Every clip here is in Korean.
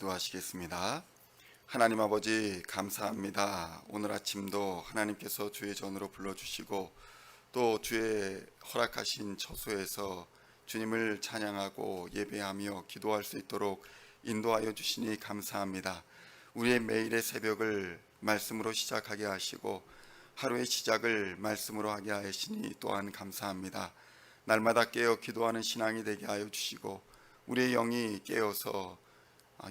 기도하시겠습니다. 하나님 아버지 감사합니다. 오늘 아침도 하나님께서 주의 전으로 불러주시고 또 주의 허락하신 처소에서 주님을 찬양하고 예배하며 기도할 수 있도록 인도하여 주시니 감사합니다. 우리의 매일의 새벽을 말씀으로 시작하게 하시고 하루의 시작을 말씀으로 하게 하시니 또한 감사합니다. 날마다 깨어 기도하는 신앙이 되게 하여 주시고 우리의 영이 깨어서 아,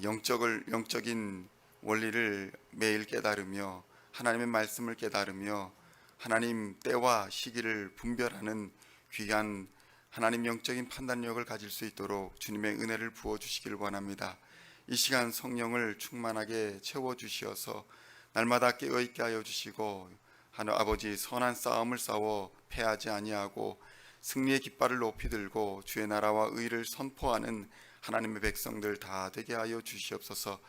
영적을 영적인 원리를 매일 깨달으며 하나님의 말씀을 깨달으며 하나님 때와 시기를 분별하는 귀한 하나님 영적인 판단력을 가질 수 있도록 주님의 은혜를 부어 주시길 원합니다. 이 시간 성령을 충만하게 채워 주시어서 날마다 깨어 있게 하여 주시고 하나 아버지 선한 싸움을 싸워 패하지 아니하고 승리의 깃발을 높이 들고 주의 나라와 의를 선포하는 하나님의 백성들 다 되게 하여 주시옵소서.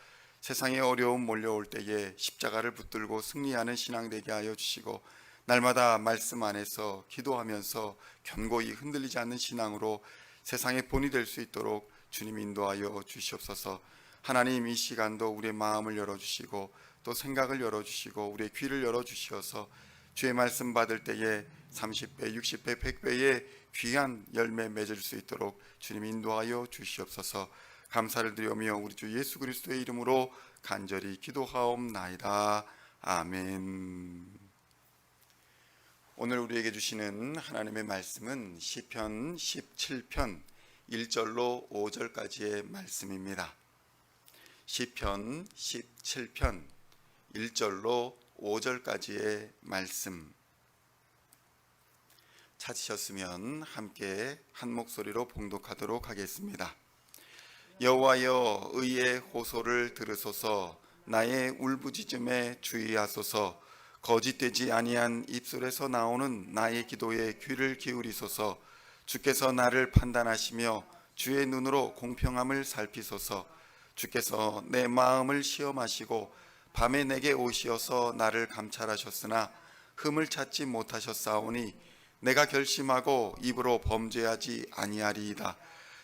세상에 어려움 몰려올 때에 십자가를 붙들고 승리하는 신앙 되게 하여 주시고 날마다 말씀 안에서 기도하면서 견고히 흔들리지 않는 신앙으로 세상의 본이 될 수 있도록 주님 인도하여 주시옵소서. 하나님 이 시간도 우리의 마음을 열어 주시고 또 생각을 열어 주시고 우리의 귀를 열어 주시어서 주의 말씀 받을 때에 30배, 60배, 100배의 귀한 열매 맺을 수 있도록 주님 인도하여 주시옵소서. 감사를 드리며 우리 주 예수 그리스도의 이름으로 간절히 기도하옵나이다. 아멘. 오늘 우리에게 주시는 하나님의 말씀은 시편 17편 1절로 5절까지의 말씀입니다. 시편 17편 1절로 5절까지의 말씀 찾으셨으면 함께 한 목소리로 봉독하도록 하겠습니다. 여호와여 의의 호소를 들으소서. 나의 울부짖음에 주의하소서. 거짓되지 아니한 입술에서 나오는 나의 기도에 귀를 기울이소서. 주께서 나를 판단하시며 주의 눈으로 공평함을 살피소서. 주께서 내 마음을 시험하시고 밤에 내게 오시어서 나를 감찰하셨으나 흠을 찾지 못하셨사오니 내가 결심하고 입으로 범죄하지 아니하리이다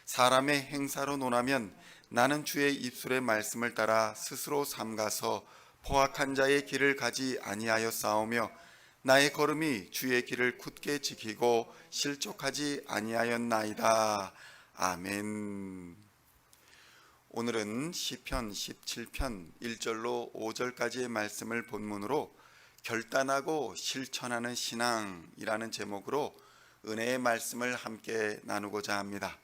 사람의 행사로 논하면 나는 주의 입술의 말씀을 따라 스스로 삼가서 포악한 자의 길을 가지 아니하여 싸우며 나의 걸음이 주의 길을 굳게 지키고 실족하지 아니하였나이다. 아멘. 오늘은 시편 17편 1절로 5절까지의 말씀을 본문으로 결단하고 실천하는 신앙이라는 제목으로 은혜의 말씀을 함께 나누고자 합니다.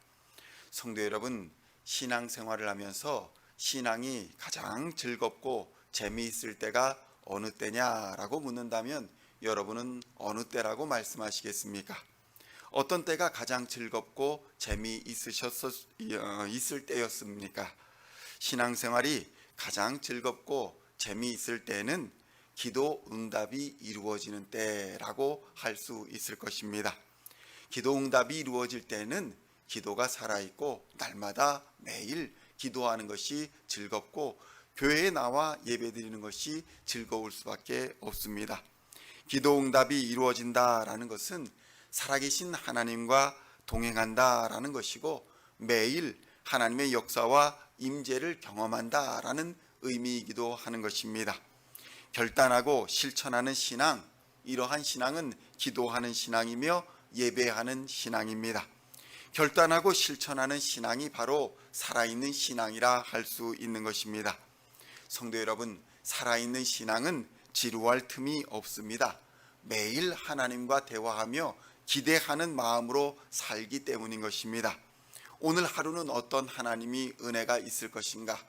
성도 여러분, 신앙 생활을 하면서 신앙이 가장 즐겁고 재미있을 때가 어느 때냐라고 묻는다면 여러분은 어느 때라고 말씀하시겠습니까? 어떤 때가 가장 즐겁고 재미있으셨 어, 때였습니까? 신앙생활이 가장 즐겁고 재미있을 때는 기도 응답이 이루어지는 때라고 할 수 있을 것입니다. 기도 응답이 이루어질 때는 기도가 살아있고 날마다 매일 기도하는 것이 즐겁고 교회에 나와 예배드리는 것이 즐거울 수밖에 없습니다. 기도 응답이 이루어진다라는 것은 살아계신 하나님과 동행한다라는 것이고 매일 하나님의 역사와 임재를 경험한다라는 의미이기도 하는 것입니다. 결단하고 실천하는 신앙, 이러한 신앙은 기도하는 신앙이며 예배하는 신앙입니다. 결단하고 실천하는 신앙이 바로 살아있는 신앙이라 할 수 있는 것입니다. 성도 여러분, 살아있는 신앙은 지루할 틈이 없습니다. 매일 하나님과 대화하며 기대하는 마음으로 살기 때문인 것입니다. 오늘 하루는 어떤 하나님이 은혜가 있을 것인가?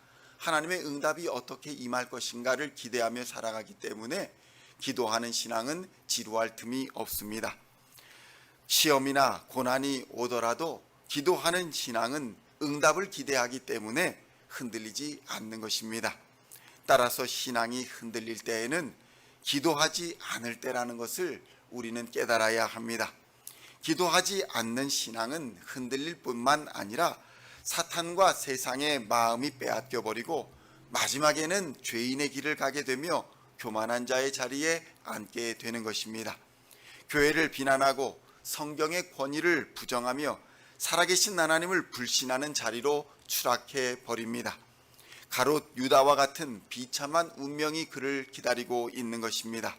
하나님의 응답이 어떻게 임할 것인가를 기대하며 살아가기 때문에 기도하는 신앙은 지루할 틈이 없습니다. 시험이나 고난이 오더라도 기도하는 신앙은 응답을 기대하기 때문에 흔들리지 않는 것입니다. 따라서 신앙이 흔들릴 때에는 기도하지 않을 때라는 것을 우리는 깨달아야 합니다. 기도하지 않는 신앙은 흔들릴 뿐만 아니라 사탄과 세상의 마음이 빼앗겨 버리고 마지막에는 죄인의 길을 가게 되며 교만한 자의 자리에 앉게 되는 것입니다. 교회를 비난하고 성경의 권위를 부정하며 살아계신 하나님을 불신하는 자리로 추락해 버립니다. 가롯 유다와 같은 비참한 운명이 그를 기다리고 있는 것입니다.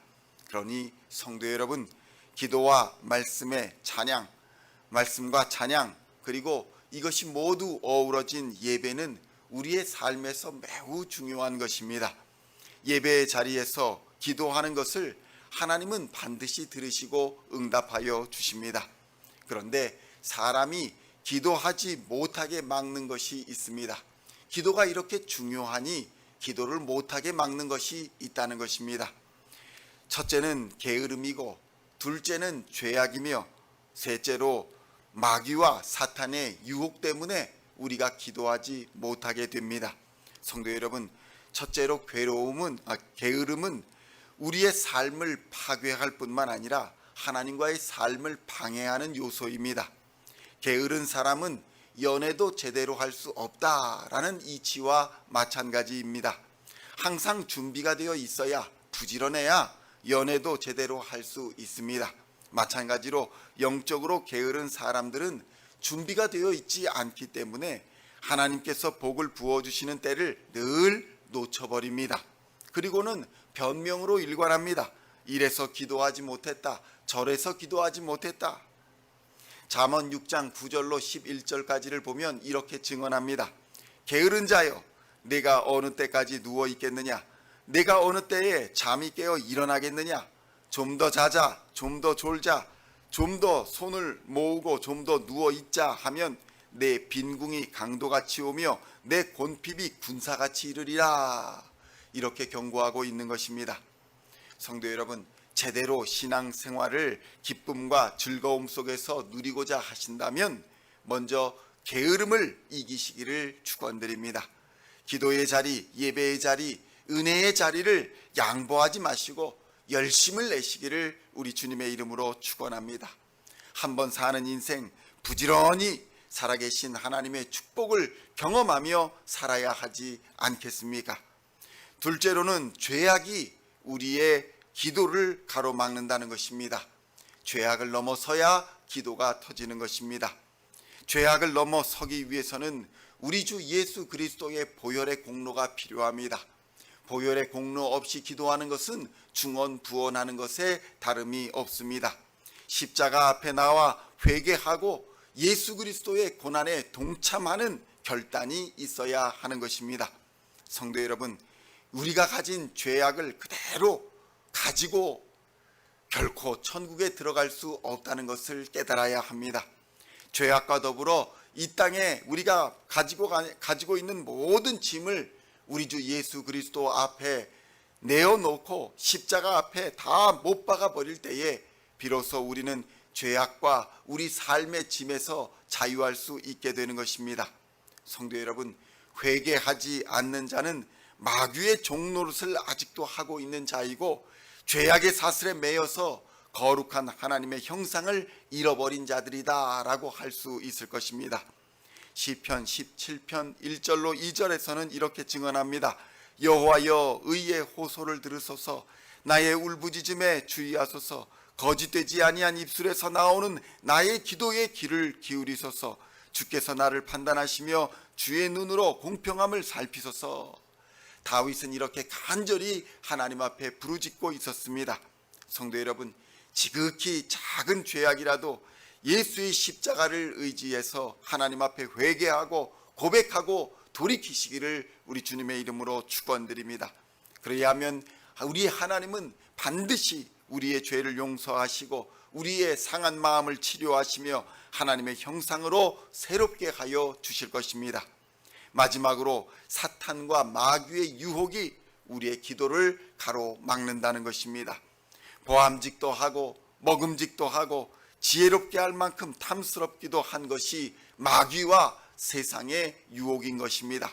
그러니 성도 여러분, 기도와 말씀의 찬양, 말씀과 찬양, 그리고 이것이 모두 어우러진 예배는 우리의 삶에서 매우 중요한 것입니다. 예배의 자리에서 기도하는 것을 하나님은 반드시 들으시고 응답하여 주십니다. 그런데 사람이 기도하지 못하게 막는 것이 있습니다. 기도가 이렇게 중요하니 기도를 못하게 막는 것이 있다는 것입니다. 첫째는 게으름이고 둘째는 죄악이며 셋째로 마귀와 사탄의 유혹 때문에 우리가 기도하지 못하게 됩니다. 성도 여러분, 첫째로 괴로움은 아, 게으름은 우리의 삶을 파괴할 뿐만 아니라 하나님과의 삶을 방해하는 요소입니다. 게으른 사람은 연애도 제대로 할 수 없다라는 이치와 마찬가지입니다. 항상 준비가 되어 있어야 부지런해야 연애도 제대로 할 수 있습니다. 마찬가지로 영적으로 게으른 사람들은 준비가 되어 있지 않기 때문에 하나님께서 복을 부어 주시는 때를 늘 놓쳐버립니다. 그리고는 변명으로 일관합니다. 이래서 기도하지 못했다. 저래서 기도하지 못했다. 잠언 6장 9절로 11절까지를 보면 이렇게 증언합니다. 게으른 자여 내가 어느 때까지 누워 있겠느냐 내가 어느 때에 잠이 깨어 일어나겠느냐 좀 더 자자 좀 더 졸자 좀 더 손을 모으고 좀 더 누워 있자 하면 내 빈궁이 강도같이 오며 내 곤핍이 군사같이 이르리라 이렇게 경고하고 있는 것입니다. 성도 여러분 제대로 신앙 생활을 기쁨과 즐거움 속에서 누리고자 하신다면 먼저 게으름을 이기시기를 축원드립니다. 기도의 자리, 예배의 자리, 은혜의 자리를 양보하지 마시고 열심을 내시기를 우리 주님의 이름으로 축원합니다. 한번 사는 인생 부지런히 살아계신 하나님의 축복을 경험하며 살아야 하지 않겠습니까? 둘째로는 죄악이 우리의 기도를 가로막는다는 것입니다. 죄악을 넘어서야 기도가 터지는 것입니다. 죄악을 넘어서기 위해서는 우리 주 예수 그리스도의 보혈의 공로가 필요합니다. 보혈의 공로 없이 기도하는 것은 중언 부언하는 것에 다름이 없습니다. 십자가 앞에 나와 회개하고 예수 그리스도의 고난에 동참하는 결단이 있어야 하는 것입니다. 성도 여러분, 우리가 가진 죄악을 그대로 가지고 결코 천국에 들어갈 수 없다는 것을 깨달아야 합니다. 죄악과 더불어 이 땅에 우리가 가지고 가, 가지고 있는 모든 짐을 우리 주 예수 그리스도 앞에 내어놓고 십자가 앞에 다 못 박아 버릴 때에 비로소 우리는 죄악과 우리 삶의 짐에서 자유할 수 있게 되는 것입니다. 성도 여러분, 회개하지 않는 자는 마귀의 종노릇을 아직도 하고 있는 자이고 죄악의 사슬에 매여서 거룩한 하나님의 형상을 잃어버린 자들이다라고 할 수 있을 것입니다. 시편 17편 1절로 2절에서는 이렇게 증언합니다. 여호와여 의의 호소를 들으소서 나의 울부짖음에 주의하소서 거짓되지 아니한 입술에서 나오는 나의 기도의 귀를 기울이소서 주께서 나를 판단하시며 주의 눈으로 공평함을 살피소서 다윗은 이렇게 간절히 하나님 앞에 부르짖고 있었습니다. 성도 여러분, 지극히 작은 죄악이라도 예수의 십자가를 의지해서 하나님 앞에 회개하고 고백하고 돌이키시기를 우리 주님의 이름으로 축원드립니다. 그래야 하면 우리 하나님은 반드시 우리의 죄를 용서하시고 우리의 상한 마음을 치료하시며 하나님의 형상으로 새롭게 하여 주실 것입니다. 마지막으로 사탄과 마귀의 유혹이 우리의 기도를 가로막는다는 것입니다. 보암직도 하고 먹음직도 하고 지혜롭게 할 만큼 탐스럽기도 한 것이 마귀와 세상의 유혹인 것입니다.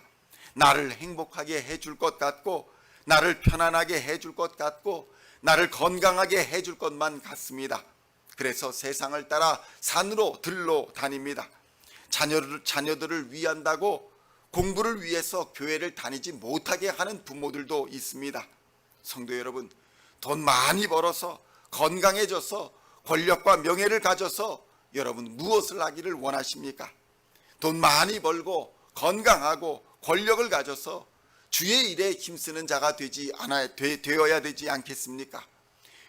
나를 행복하게 해줄 것 같고 나를 편안하게 해줄 것 같고 나를 건강하게 해줄 것만 같습니다. 그래서 세상을 따라 산으로 들로 다닙니다. 자녀를, 자녀들을 위한다고 공부를 위해서 교회를 다니지 못하게 하는 부모들도 있습니다. 성도 여러분, 돈 많이 벌어서 건강해져서 권력과 명예를 가져서 여러분 무엇을 하기를 원하십니까? 돈 많이 벌고 건강하고 권력을 가져서 주의 일에 힘쓰는 자가 되지 않아 되, 되어야 되지 않겠습니까?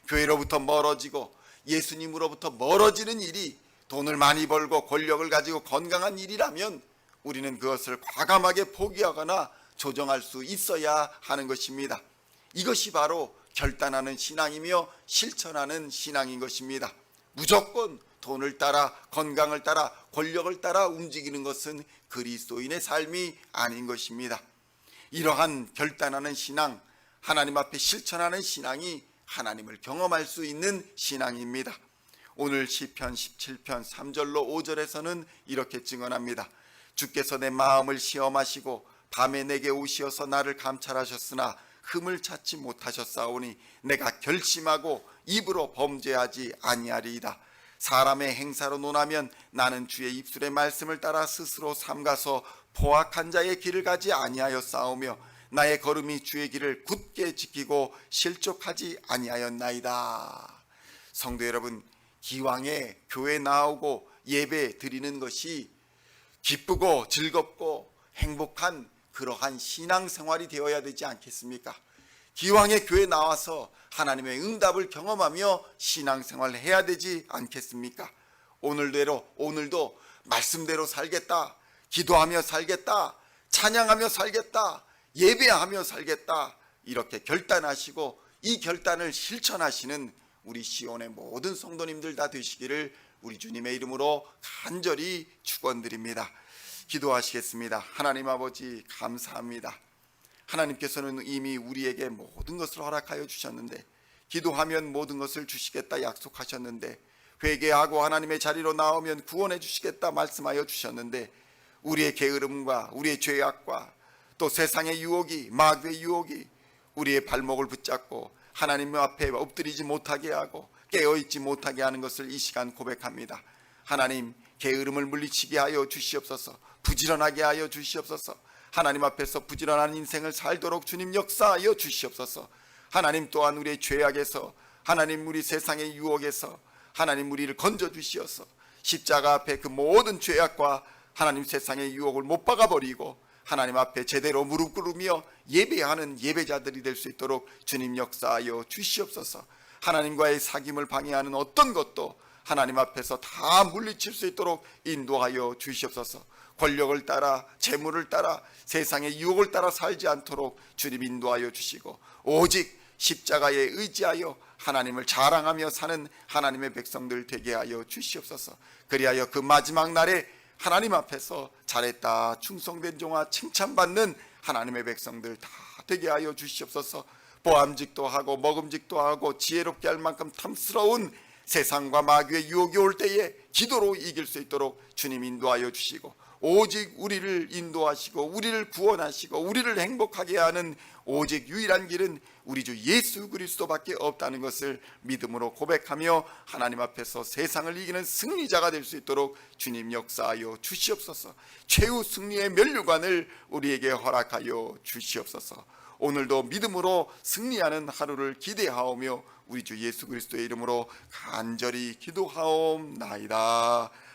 교회로부터 멀어지고 예수님으로부터 멀어지는 일이 돈을 많이 벌고 권력을 가지고 건강한 일이라면 우리는 그것을 과감하게 포기하거나 조정할 수 있어야 하는 것입니다. 이것이 바로 결단하는 신앙이며 실천하는 신앙인 것입니다. 무조건 돈을 따라 건강을 따라 권력을 따라 움직이는 것은 그리스도인의 삶이 아닌 것입니다. 이러한 결단하는 신앙, 하나님 앞에 실천하는 신앙이 하나님을 경험할 수 있는 신앙입니다. 오늘 시편 17편 3절로 5절에서는 이렇게 증언합니다. 주께서 내 마음을 시험하시고 밤에 내게 오시어서 나를 감찰하셨으나 흠을 찾지 못하셨사오니 내가 결심하고 입으로 범죄하지 아니하리이다. 사람의 행사로 논하면 나는 주의 입술의 말씀을 따라 스스로 삼가서 포악한 자의 길을 가지 아니하였사오며 나의 걸음이 주의 길을 굳게 지키고 실족하지 아니하였나이다. 성도 여러분, 기왕에 교회 나오고 예배 드리는 것이 기쁘고 즐겁고 행복한 그러한 신앙생활이 되어야 되지 않겠습니까? 기왕에 교회 나와서 하나님의 응답을 경험하며 신앙생활을 해야 되지 않겠습니까? 오늘대로 오늘도 말씀대로 살겠다. 기도하며 살겠다. 찬양하며 살겠다. 예배하며 살겠다. 이렇게 결단하시고 이 결단을 실천하시는 우리 시온의 모든 성도님들 다 되시기를 우리 주님의 이름으로 간절히 축원드립니다. 기도하시겠습니다. 하나님 아버지 감사합니다. 하나님께서는 이미 우리에게 모든 것을 허락하여 주셨는데 기도하면 모든 것을 주시겠다 약속하셨는데 회개하고 하나님의 자리로 나오면 구원해 주시겠다 말씀하여 주셨는데 우리의 게으름과 우리의 죄악과 또 세상의 유혹이 마귀의 유혹이 우리의 발목을 붙잡고 하나님 앞에 엎드리지 못하게 하고 깨어 있지 못하게 하는 것을 이 시간 고백합니다. 하나님 게으름을 물리치게 하여 주시옵소서. 부지런하게 하여 주시옵소서. 하나님 앞에서 부지런한 인생을 살도록 주님 역사하여 주시옵소서. 하나님 또한 우리의 죄악에서 하나님 우리 세상의 유혹에서 하나님 우리를 건져 주시어서 십자가 앞에 그 모든 죄악과 하나님 세상의 유혹을 못 박아 버리고 하나님 앞에 제대로 무릎 꿇으며 예배하는 예배자들이 될 수 있도록 주님 역사하여 주시옵소서. 하나님과의 사귐을 방해하는 어떤 것도 하나님 앞에서 다 물리칠 수 있도록 인도하여 주시옵소서. 권력을 따라 재물을 따라 세상의 유혹을 따라 살지 않도록 주님 인도하여 주시고 오직 십자가에 의지하여 하나님을 자랑하며 사는 하나님의 백성들 되게 하여 주시옵소서. 그리하여 그 마지막 날에 하나님 앞에서 잘했다 충성된 종아 칭찬받는 하나님의 백성들 다 되게 하여 주시옵소서. 보암직도 하고 먹음직도 하고 지혜롭게 할 만큼 탐스러운 세상과 마귀의 유혹이 올 때에 기도로 이길 수 있도록 주님 인도하여 주시고 오직 우리를 인도하시고 우리를 구원하시고 우리를 행복하게 하는 오직 유일한 길은 우리 주 예수 그리스도밖에 없다는 것을 믿음으로 고백하며 하나님 앞에서 세상을 이기는 승리자가 될 수 있도록 주님 역사하여 주시옵소서. 최후 승리의 면류관을 우리에게 허락하여 주시옵소서. 오늘도 믿음으로 승리하는 하루를 기대하오며 우리 주 예수 그리스도의 이름으로 간절히 기도하옵나이다.